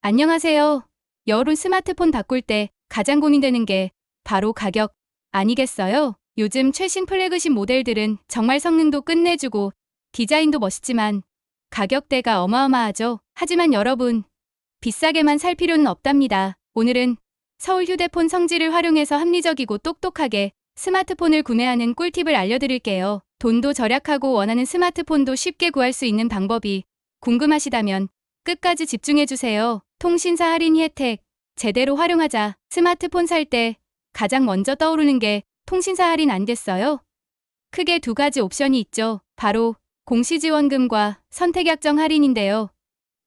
안녕하세요. 여름 스마트폰 바꿀 때 가장 고민되는 게 바로 가격 아니겠어요? 요즘 최신 플래그십 모델들은 정말 성능도 끝내주고 디자인도 멋있지만 가격대가 어마어마하죠. 하지만 여러분, 비싸게만 살 필요는 없답니다. 오늘은 서울 휴대폰 성질을 활용해서 합리적이고 똑똑하게 스마트폰을 구매하는 꿀팁을 알려드릴게요. 돈도 절약하고 원하는 스마트폰도 쉽게 구할 수 있는 방법이 궁금하시다면 끝까지 집중해주세요. 통신사 할인 혜택 제대로 활용하자. 스마트폰 살 때 가장 먼저 떠오르는 게 통신사 할인 안 됐어요? 크게 두 가지 옵션이 있죠. 바로 공시지원금과 선택약정 할인인데요.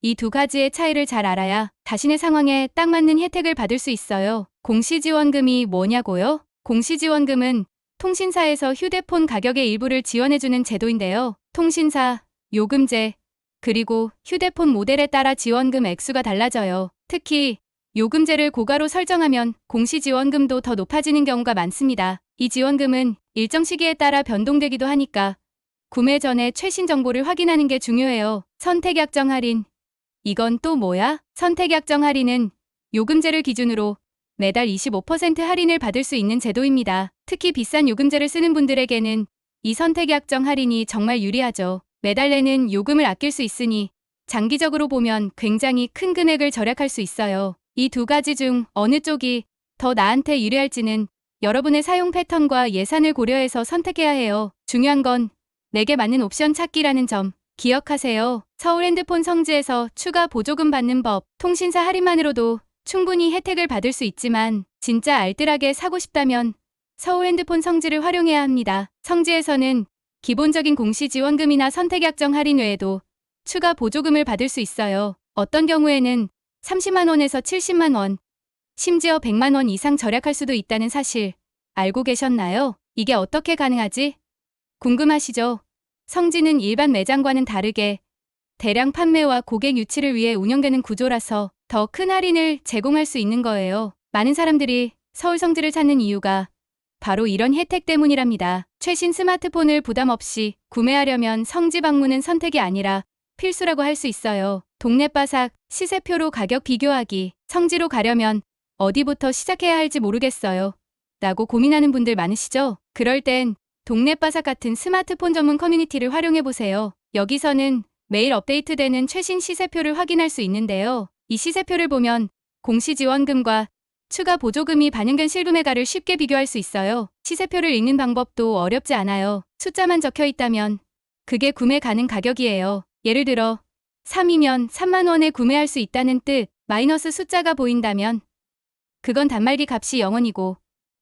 이 두 가지의 차이를 잘 알아야 자신의 상황에 딱 맞는 혜택을 받을 수 있어요. 공시지원금이 뭐냐고요? 공시지원금은 통신사에서 휴대폰 가격의 일부를 지원해주는 제도인데요. 통신사, 요금제, 그리고 휴대폰 모델에 따라 지원금 액수가 달라져요. 특히 요금제를 고가로 설정하면 공시지원금도 더 높아지는 경우가 많습니다. 이 지원금은 일정 시기에 따라 변동되기도 하니까 구매 전에 최신 정보를 확인하는 게 중요해요. 선택약정 할인. 이건 또 뭐야? 선택약정 할인은 요금제를 기준으로 매달 25% 할인을 받을 수 있는 제도입니다. 특히 비싼 요금제를 쓰는 분들에게는 이 선택약정 할인이 정말 유리하죠. 매달 내는 요금을 아낄 수 있으니 장기적으로 보면 굉장히 큰 금액을 절약할 수 있어요. 이 두 가지 중 어느 쪽이 더 나한테 유리할지는 여러분의 사용 패턴과 예산을 고려해서 선택해야 해요. 중요한 건 내게 맞는 옵션 찾기라는 점 기억하세요. 서울 핸드폰 성지에서 추가 보조금 받는 법, 통신사 할인만으로도 충분히 혜택을 받을 수 있지만 진짜 알뜰하게 사고 싶다면 서울 핸드폰 성지를 활용해야 합니다. 성지에서는 기본적인 공시 지원금이나 선택약정 할인 외에도 추가 보조금을 받을 수 있어요. 어떤 경우에는 30만 원에서 70만 원, 심지어 100만 원 이상 절약할 수도 있다는 사실 알고 계셨나요? 이게 어떻게 가능하지? 궁금하시죠? 성지는 일반 매장과는 다르게 대량 판매와 고객 유치를 위해 운영되는 구조라서 더 큰 할인을 제공할 수 있는 거예요. 많은 사람들이 서울 성지를 찾는 이유가 바로 이런 혜택 때문이랍니다. 최신 스마트폰을 부담 없이 구매하려면 성지 방문은 선택이 아니라 필수라고 할 수 있어요. 동네 바삭 시세표로 가격 비교하기. 성지로 가려면 어디부터 시작해야 할지 모르겠어요. 라고 고민하는 분들 많으시죠? 그럴 땐 동네 바삭 같은 스마트폰 전문 커뮤니티를 활용해 보세요. 여기서는 매일 업데이트되는 최신 시세표를 확인할 수 있는데요. 이 시세표를 보면 공시 지원금과 추가 보조금이 반영된 실구매가를 쉽게 비교할 수 있어요. 시세표를 읽는 방법도 어렵지 않아요. 숫자만 적혀 있다면 그게 구매 가능 가격이에요. 예를 들어 3이면 3만 원에 구매할 수 있다는 뜻, 마이너스 숫자가 보인다면 그건 단말기 값이 0원이고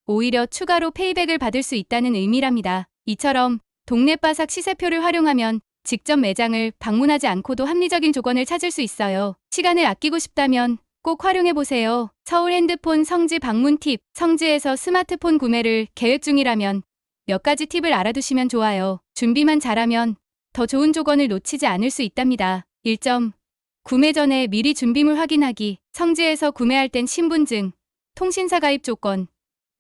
오히려 추가로 페이백을 받을 수 있다는 의미랍니다. 이처럼 동네 바삭 시세표를 활용하면 직접 매장을 방문하지 않고도 합리적인 조건을 찾을 수 있어요. 시간을 아끼고 싶다면 꼭 활용해보세요. 서울 핸드폰 성지 방문 팁, 성지에서 스마트폰 구매를 계획 중이라면 몇 가지 팁을 알아두시면 좋아요. 준비만 잘하면 더 좋은 조건을 놓치지 않을 수 있답니다. 1점. 구매 전에 미리 준비물 확인하기. 성지에서 구매할 땐 신분증, 통신사 가입 조건,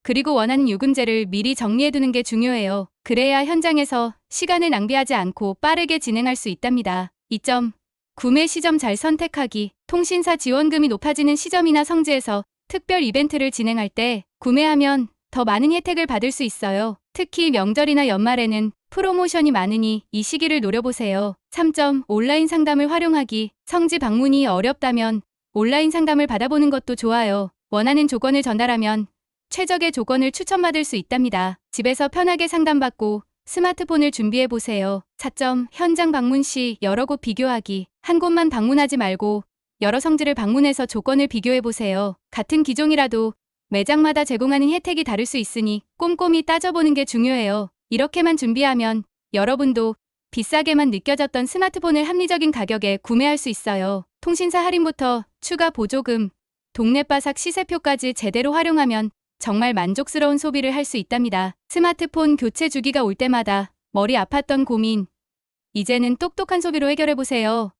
그리고 원하는 요금제를 미리 정리해두는 게 중요해요. 그래야 현장에서 시간을 낭비하지 않고 빠르게 진행할 수 있답니다. 2점. 구매 시점 잘 선택하기. 통신사 지원금이 높아지는 시점이나 성지에서 특별 이벤트를 진행할 때 구매하면 더 많은 혜택을 받을 수 있어요. 특히 명절이나 연말에는 프로모션이 많으니 이 시기를 노려보세요. 3점. 온라인 상담을 활용하기. 성지 방문이 어렵다면 온라인 상담을 받아보는 것도 좋아요. 원하는 조건을 전달하면 최적의 조건을 추천받을 수 있답니다. 집에서 편하게 상담받고 스마트폰을 준비해 보세요. 4점. 현장 방문 시 여러 곳 비교하기. 한 곳만 방문하지 말고 여러 성지를 방문해서 조건을 비교해 보세요. 같은 기종이라도 매장마다 제공하는 혜택이 다를 수 있으니 꼼꼼히 따져보는 게 중요해요. 이렇게만 준비하면 여러분도 비싸게만 느껴졌던 스마트폰을 합리적인 가격에 구매할 수 있어요. 통신사 할인부터 추가 보조금, 동네 바삭 시세표까지 제대로 활용하면 정말 만족스러운 소비를 할 수 있답니다. 스마트폰 교체 주기가 올 때마다 머리 아팠던 고민. 이제는 똑똑한 소비로 해결해보세요.